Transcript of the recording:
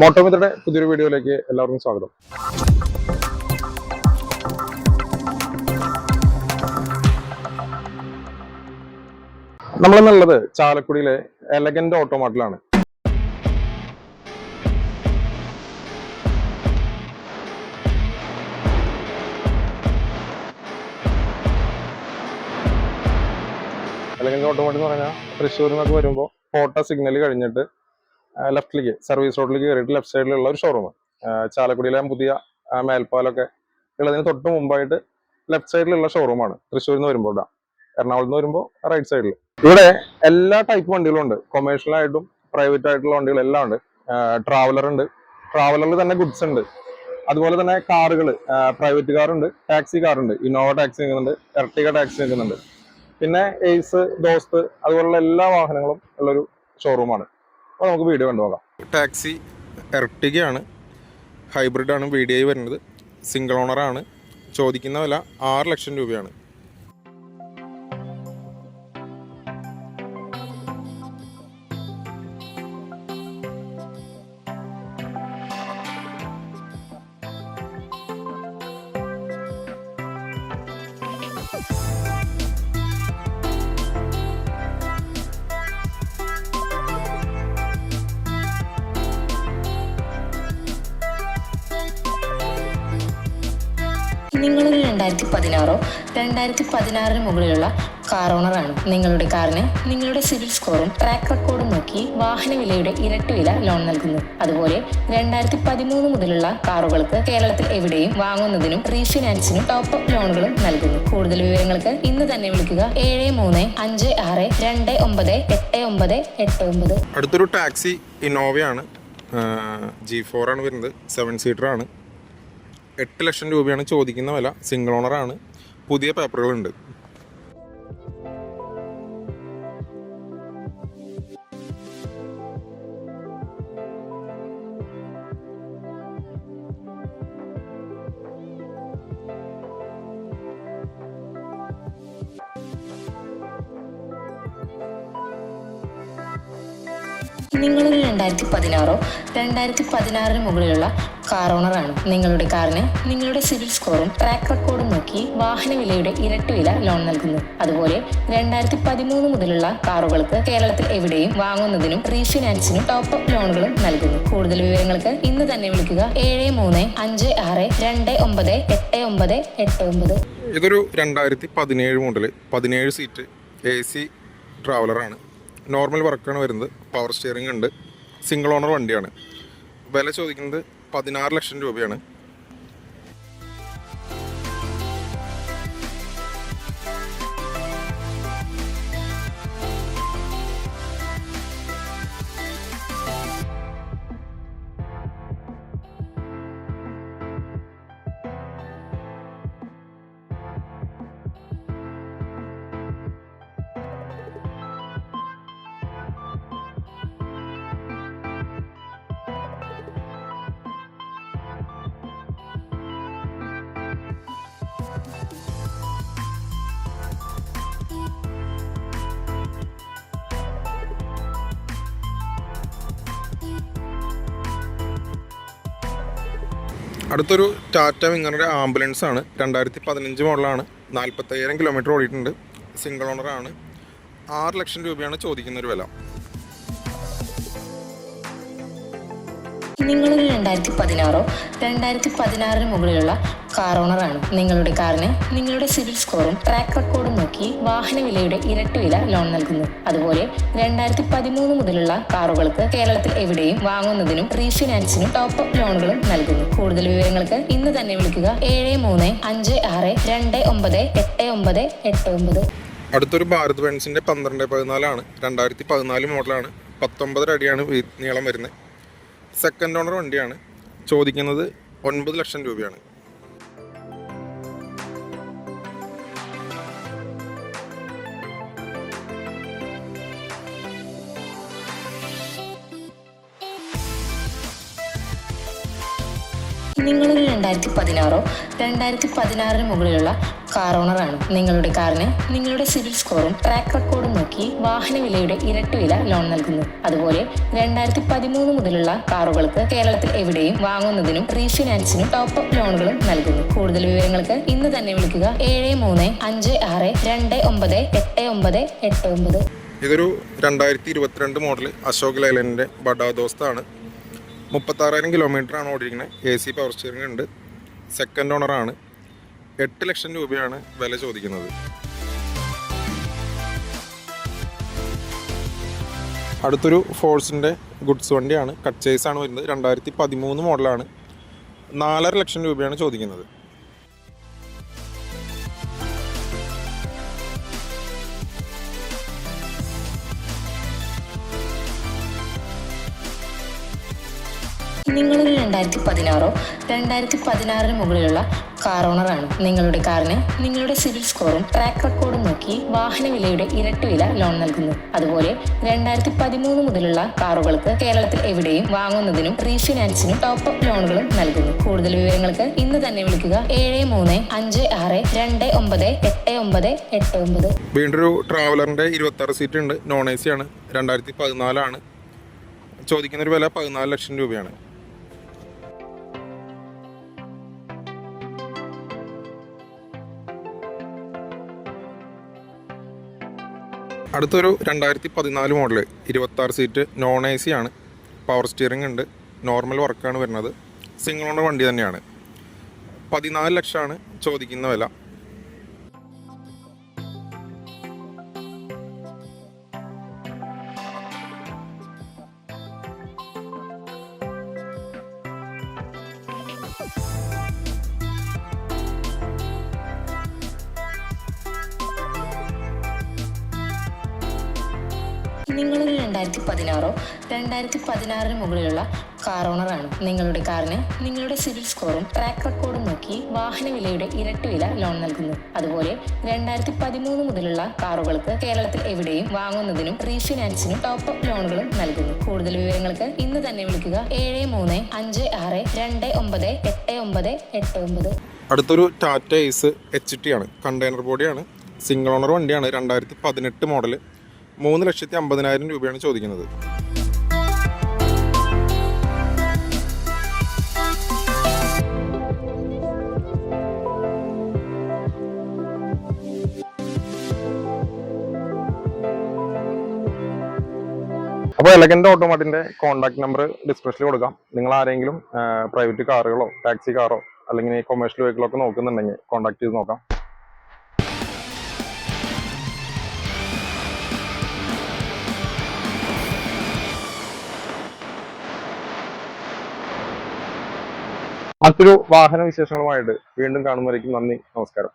മോട്ടോമിത്രയുടെ പുതിയൊരു വീഡിയോയിലേക്ക് എല്ലാവർക്കും സ്വാഗതം. നമ്മളെന്നുള്ളത് ചാലക്കുടിയിലെ എലഗന്റ് ഓട്ടോമാട്ടിലാണ് എലഗന്റ് ഓട്ടോമാട്ട് എന്ന് പറഞ്ഞാൽ തൃശ്ശൂരിൽ നിന്നൊക്കെ വരുമ്പോൾ കോട്ട സിഗ്നൽ കഴിഞ്ഞിട്ട് ലെഫ്റ്റിലേക്ക് സർവീസ് റോഡിലേക്ക് കയറിയിട്ട് ലെഫ്റ്റ് സൈഡിലുള്ള ഒരു ഷോറൂം ചാലക്കുടിയിലെ പുതിയ മേൽപ്പാലൊക്കെ ഉള്ളതിന് തൊട്ട് മുമ്പായിട്ട് ലെഫ്റ്റ് സൈഡിലുള്ള ഷോറൂമാണ് തൃശ്ശൂരിൽ നിന്ന് വരുമ്പോൾ. എറണാകുളത്ത് നിന്ന് വരുമ്പോൾ റൈറ്റ് സൈഡിൽ ഇവിടെ എല്ലാ ടൈപ്പ് വണ്ടികളും ഉണ്ട്. കൊമേഴ്ഷ്യൽ ആയിട്ടും പ്രൈവറ്റ് ആയിട്ടുള്ള വണ്ടികൾ എല്ലാം ഉണ്ട് ട്രാവലർ ഉണ്ട്. ട്രാവലറിൽ തന്നെ ഗുഡ്സ് ഉണ്ട്. അതുപോലെ തന്നെ കാറുകൾ പ്രൈവറ്റ് കാറുണ്ട് ടാക്സി കാറുണ്ട് ഇന്നോവ ടാക്സി നിൽക്കുന്നുണ്ട് എർട്ടിക ടാക്സി നിൽക്കുന്നുണ്ട്. പിന്നെ എയ്സ് ദോസ്ത് അതുപോലുള്ള എല്ലാ വാഹനങ്ങളും ഉള്ളൊരു ഷോറൂമാണ് അപ്പോൾ നമുക്ക് വീഡിയോ കണ്ടുപോകാം ടാക്സി എർട്ടിഗയാണ് ഹൈബ്രിഡാണ് വി ഡി ഐ വരുന്നത്. സിംഗിൾ ഓണറാണ് ചോദിക്കുന്ന വില ആറ് ലക്ഷം രൂപയാണ്. നിങ്ങളൊരു രണ്ടായിരത്തി പതിനാറോ രണ്ടായിരത്തി പതിനാറിന് മുകളിലുള്ള കാർ ഓണറാണ് നിങ്ങളുടെ കാറിന് നിങ്ങളുടെ സിവിൽ സ്കോറും ട്രാക്ക് റെക്കോർഡും നോക്കി വാഹന വിലയുടെ ഇരട്ടി വില ലോൺ നൽകുന്നു. അതുപോലെ രണ്ടായിരത്തി പതിമൂന്ന് മുതലുള്ള കാറുകൾക്ക് കേരളത്തിൽ എവിടെയും വാങ്ങുന്നതിനും റീഫിനാൻസിനും ടോപ്പ് അപ്പ് ലോണുകളും നൽകുന്നു. കൂടുതൽ വിവരങ്ങൾക്ക് ഇന്ന് തന്നെ വിളിക്കുക ഏഴ് മൂന്ന് അഞ്ച് ആറ് രണ്ട് ഒമ്പത് എട്ട് ഒമ്പത് എട്ട് ഒമ്പത്. അടുത്തൊരു ടാക്സി ഇന്നോവയാണ്. ജി ഫോർ ആണ് വരുന്നത്. സെവൻ സീറ്റർ ആണ്. എട്ട് ലക്ഷം രൂപയാണ് ചോദിക്കുന്ന വില. സിംഗിൾ ഓണറാണ് പുതിയ പേപ്പറുകളുണ്ട്. നിങ്ങളൊരു രണ്ടായിരത്തി പതിനാറോ രണ്ടായിരത്തി പതിനാറിന് മുകളിലുള്ള കാർ ഓണറാണ് നിങ്ങളുടെ കാറിന് നിങ്ങളുടെ സിവിൽ സ്കോറും ട്രാക്ക് റെക്കോർഡും നോക്കി വാഹന വിലയുടെ ഇരട്ടി വില ലോൺ നൽകുന്നു. അതുപോലെ രണ്ടായിരത്തി പതിമൂന്ന് മുതലുള്ള കാറുകൾക്ക് കേരളത്തിൽ എവിടെയും വാങ്ങുന്നതിനും റീഫിനാൻസിനും ടോപ്പ് അപ്പ് ലോണുകളും നൽകുന്നു. കൂടുതൽ വിവരങ്ങൾക്ക് ഇന്ന് തന്നെ വിളിക്കുക ഏഴ് മൂന്ന് അഞ്ച് ആറ് രണ്ട് ഒമ്പത് എട്ട് ഒമ്പത് എട്ട് ഒമ്പത്. ഇതൊരു രണ്ടായിരത്തി പതിനേഴ് മുതൽ പതിനേഴ് സീറ്റ് എ സി ട്രാവലറാണ് നോർമൽ വർക്കാണ് വരുന്നത്. പവർ സ്റ്റിയറിംഗ് ഉണ്ട്. സിംഗിൾ ഓണർ വണ്ടിയാണ്. വില ചോദിക്കുന്നത് പതിനാറ് ലക്ഷം രൂപയാണ്. അടുത്തൊരു ടാറ്റ വിങ്ങറുടെ ആംബുലൻസ് ആണ്. രണ്ടായിരത്തി പതിനഞ്ച് മോഡലാണ്. നാൽപ്പത്തയ്യായിരം കിലോമീറ്റർ ഓടിയിട്ടുണ്ട്. സിംഗിൾ ഓണറാണ് ആറ് ലക്ഷം രൂപയാണ് ചോദിക്കുന്നൊരു വില. നിങ്ങളൊരു രണ്ടായിരത്തി പതിനാറോ രണ്ടായിരത്തി പതിനാറിന് മുകളിലുള്ള കാർ ഓണറാണ് നിങ്ങളുടെ കാറിന് നിങ്ങളുടെ സിവിൽ സ്കോറും ട്രാക്ക് റെക്കോർഡും നോക്കി വാഹന വിലയുടെ ഇരട്ടി വില ലോൺ നൽകുന്നു. അതുപോലെ രണ്ടായിരത്തി പതിമൂന്ന് മുതലുള്ള കാറുകൾക്ക് കേരളത്തിൽ എവിടെയും വാങ്ങുന്നതിനും റീഫിനാൻസിനും ടോപ്പ് അപ്പ് ലോണുകളും നൽകുന്നു. കൂടുതൽ വിവരങ്ങൾക്ക് ഇന്ന് തന്നെ വിളിക്കുക ഏഴ് മൂന്ന് അഞ്ച് ആറ് രണ്ട് ഒമ്പത് എട്ട് ഒമ്പത് എട്ട് ഒമ്പത്. അടുത്തൊരു ഭാരത് ബെൻസിന്റെ പന്ത്രണ്ട് പതിനാലാണ്. രണ്ടായിരത്തി പതിനാല് മോഡലാണ് പത്തൊമ്പതര അടിയാണ് നീളം വരുന്നത്. സെക്കൻഡ് ഓണർ വണ്ടിയാണ്. ചോദിക്കുന്നത് ഒൻപത് ലക്ഷം രൂപയാണ്. നിങ്ങളൊരു രണ്ടായിരത്തി പതിനാറോ രണ്ടായിരത്തി പതിനാറിന് മുകളിലുള്ള കാർ ഓണറാണ് നിങ്ങളുടെ കാറിന് നിങ്ങളുടെ സിവിൽ സ്കോറും ട്രാക്ക് റെക്കോർഡും നോക്കി വാഹന വിലയുടെ ഇരട്ടി വില ലോൺ നൽകുന്നു. അതുപോലെ രണ്ടായിരത്തി പതിമൂന്ന് മുതലുള്ള കാറുകൾക്ക് കേരളത്തിൽ എവിടെയും വാങ്ങുന്നതിനും റീഫിനാൻസിനും ടോപ്പ് അപ്പ് ലോണുകളും നൽകുന്നു. കൂടുതൽ വിവരങ്ങൾക്ക് ഇന്ന് തന്നെ വിളിക്കുക ഏഴ് മൂന്ന് അഞ്ച് ആറ് രണ്ട് ഒമ്പത് എട്ട് ഒമ്പത് എട്ട് ഒമ്പത്. ഇതൊരു രണ്ടായിരത്തി ഇരുപത്തിരണ്ട് മോഡൽ അശോക് ലൈലന്റെ ബഡാ ദോസ്താണ് മുപ്പത്താറായിരം കിലോമീറ്റർ ആണ് ഓടിയിരിക്കുന്നത്. എ സി പവർ സ്റ്റിയറിംഗ് ഉണ്ട്. സെക്കൻഡ് ഓണറാണ് എട്ട് ലക്ഷം രൂപയാണ് വില ചോദിക്കുന്നത്. അടുത്തൊരു ഫോഴ്സിന്റെ ഗുഡ്സ് വണ്ടിയാണ്. കട്ട്ചേസ് ആണ് വരുന്നത്. രണ്ടായിരത്തി പതിമൂന്ന് മോഡലാണ്. നാലര ലക്ഷം രൂപയാണ് ചോദിക്കുന്നത്. നിങ്ങളൊരു രണ്ടായിരത്തി പതിനാറോ രണ്ടായിരത്തി പതിനാറിന് മുകളിലുള്ള കാർ ഓണറാണ് നിങ്ങളുടെ കാറിന് നിങ്ങളുടെ സിവിൽ സ്കോറും ട്രാക്ക് റെക്കോർഡും നോക്കി വാഹന വിലയുടെ ഇരട്ടി വില ലോൺ നൽകുന്നു. അതുപോലെ രണ്ടായിരത്തി പതിമൂന്ന് മുതലുള്ള കാറുകൾക്ക് കേരളത്തിൽ എവിടെയും വാങ്ങുന്നതിനും റീഫിനാൻസിനും ടോപ്പ് അപ്പ് ലോണുകളും നൽകുന്നു. കൂടുതൽ വിവരങ്ങൾക്ക് ഇന്ന് തന്നെ വിളിക്കുക ഏഴ് മൂന്ന് അഞ്ച് ആറ് രണ്ട് ഒമ്പത് എട്ട് ഒമ്പത് എട്ട് ഒമ്പത്. വീണ്ടൊരു ട്രാവലറിന്റെ ഇരുപത്തി ആറ് സീറ്റ് ഉണ്ട്. നോൺ എ സി ആണ്. രണ്ടായിരത്തി പതിനാലാണ് ചോദിക്കുന്ന ഒരു വില പതിനാല് ലക്ഷം രൂപയാണ്. അടുത്തൊരു രണ്ടായിരത്തി പതിനാല് മോഡൽ ഇരുപത്താറ് സീറ്റ് നോൺ എ സി ആണ്. പവർ സ്റ്റിയറിംഗ് ഉണ്ട്. നോർമൽ വർക്കാണ് വരുന്നത്. സിംഗിൾ ഓണർ വണ്ടി തന്നെയാണ്. പതിനാല് ലക്ഷമാണ് ചോദിക്കുന്ന വില. നിങ്ങളൊരു രണ്ടായിരത്തി പതിനാറോ രണ്ടായിരത്തി പതിനാറിന് മുകളിലുള്ള കാർ ഓണറാണ് നിങ്ങളുടെ കാറിന് നിങ്ങളുടെ സിവിൽ സ്കോറും ട്രാക്ക് റെക്കോർഡും നോക്കി വാഹന വിലയുടെ ഇരട്ടി വില ലോൺ നൽകുന്നു. അതുപോലെ രണ്ടായിരത്തി പതിമൂന്ന് മുതലുള്ള കാറുകൾക്ക് കേരളത്തിൽ എവിടെയും വാങ്ങുന്നതിനും റീഫിനാൻസിനും ടോപ്പ് അപ്പ് ലോണുകളും നൽകുന്നു. കൂടുതൽ വിവരങ്ങൾക്ക് ഇന്ന് തന്നെ വിളിക്കുക ഏഴ് മൂന്ന് അഞ്ച് ആറ് രണ്ട് ഒമ്പത് എട്ട് ഒമ്പത് എട്ട് ഒമ്പത്. അടുത്തൊരു ടാറ്റ ഐസ് എച്ച് ടി ആണ്. കണ്ടെയ്നർ ബോഡിയാണ് സിംഗിൾ ഓണർ വണ്ടിയാണ്. രണ്ടായിരത്തി പതിനെട്ട് മോഡൽ മൂന്ന് ലക്ഷത്തി അമ്പതിനായിരം രൂപയാണ് ചോദിക്കുന്നത്. അപ്പോൾ എലഗന്റ് ഓട്ടോമാറ്റിന്റെ കോൺടാക്ട് നമ്പർ ഡിസ്ക്രിപ്ഷനിൽ കൊടുക്കാം. നിങ്ങൾ ആരെങ്കിലും പ്രൈവറ്റ് കാറുകളോ ടാക്സി കാറോ അല്ലെങ്കിൽ കൊമേഴ്ഷ്യൽ വെഹിക്കിളൊക്കെ നോക്കുന്നുണ്ടെങ്കിൽ കോൺടാക്ട് ചെയ്ത് നോക്കാം. മറ്റൊരു വാഹന വിശേഷങ്ങളുമായിട്ട് വീണ്ടും കാണുന്നവരേക്കും നന്ദി നമസ്കാരം.